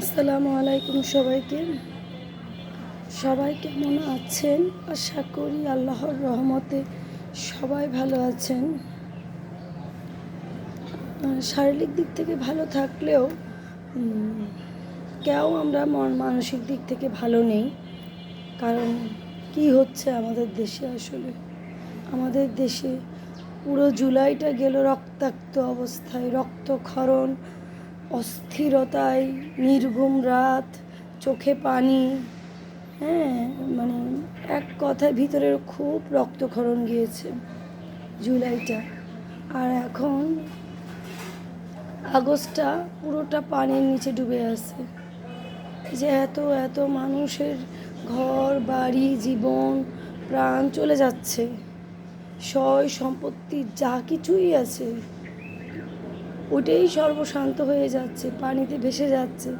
আসসালামু আলাইকুম সবাইকে। সবাই কেমন আছেন? আশা করি আল্লাহর রহমতে সবাই ভালো আছেন। শারীরিক দিক থেকে ভালো থাকলেও কেউ আমরা মন মানসিক দিক থেকে ভালো নেই। কারণ কি হচ্ছে আমাদের দেশে আসলে? আমাদের দেশে পুরো জুলাইটা গেল রক্তাক্ত অবস্থায়, রক্তক্ষরণ অস্থিরতায়, নির্ঘুম রাত, চোখে পানি। হ্যাঁ মানে এক কথায় ভিতরে খুব রক্তক্ষরণ গিয়েছে জুলাইটা। আর এখন আগস্টটা পুরোটা পানির নিচে ডুবে আছে। যে এত এত মানুষের ঘর, বাড়ি, জীবন, প্রাণ চলে যাচ্ছে। সয় সম্পত্তি যা কিছুই আছে। ওটাই সর্বশান্ত হয়ে যাচ্ছে, পানিতে ভেসে যাচ্ছে।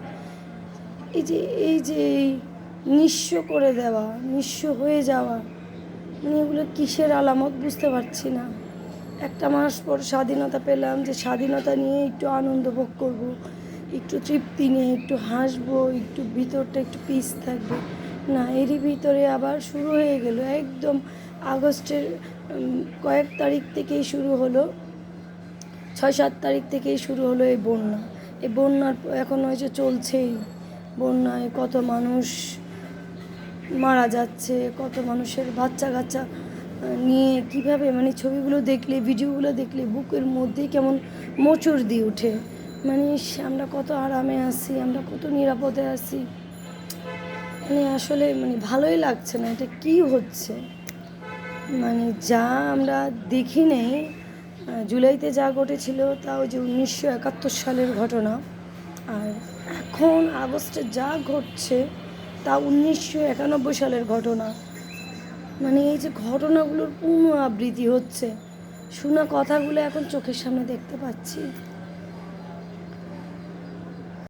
এই যে এই যে এই নিঃস্ব করে দেওয়া, নিঃস্ব হয়ে যাওয়া মানে এগুলো কিসের আলামত বুঝতে পারছি না। একটা মাস পর স্বাধীনতা পেলাম যে স্বাধীনতা নিয়ে একটু আনন্দ ভোগ করব, একটু তৃপ্তি নিয়ে, একটু হাসবো, একটু ভিতরটা একটু পিস থাকবে। না, এরই ভিতরে আবার শুরু হয়ে গেল। একদম আগস্টের কয়েক তারিখ থেকেই শুরু হলো। ছয় সাত তারিখ থেকেই শুরু হলো এই বন্যা। এই বন্যার এখন হয়েছে চলছেই। বন্যায় কত মানুষ মারা যাচ্ছে, কত মানুষের বাচ্চা কাচ্চা নিয়ে কীভাবে মানে ছবিগুলো দেখলে, ভিডিওগুলো দেখলে বুকের মধ্যেই কেমন মোচড় দিয়ে ওঠে। মানে আমরা কত আরামে আছি, আমরা কত নিরাপদে আছি। মানে আসলে মানে ভালোই লাগছে না, এটা কি হচ্ছে? মানে যা আমরা দেখি নেই জুলাইতে যা ঘটেছিল তা ওই যে উনিশশো একাত্তর সালের ঘটনা। আর এখন আগস্টে যা ঘটছে তা উনিশশো একানব্বই সালের ঘটনা। মানে এই যে ঘটনাগুলোর পুনরাবৃত্তি হচ্ছে, শোনা কথাগুলো এখন চোখের সামনে দেখতে পাচ্ছি।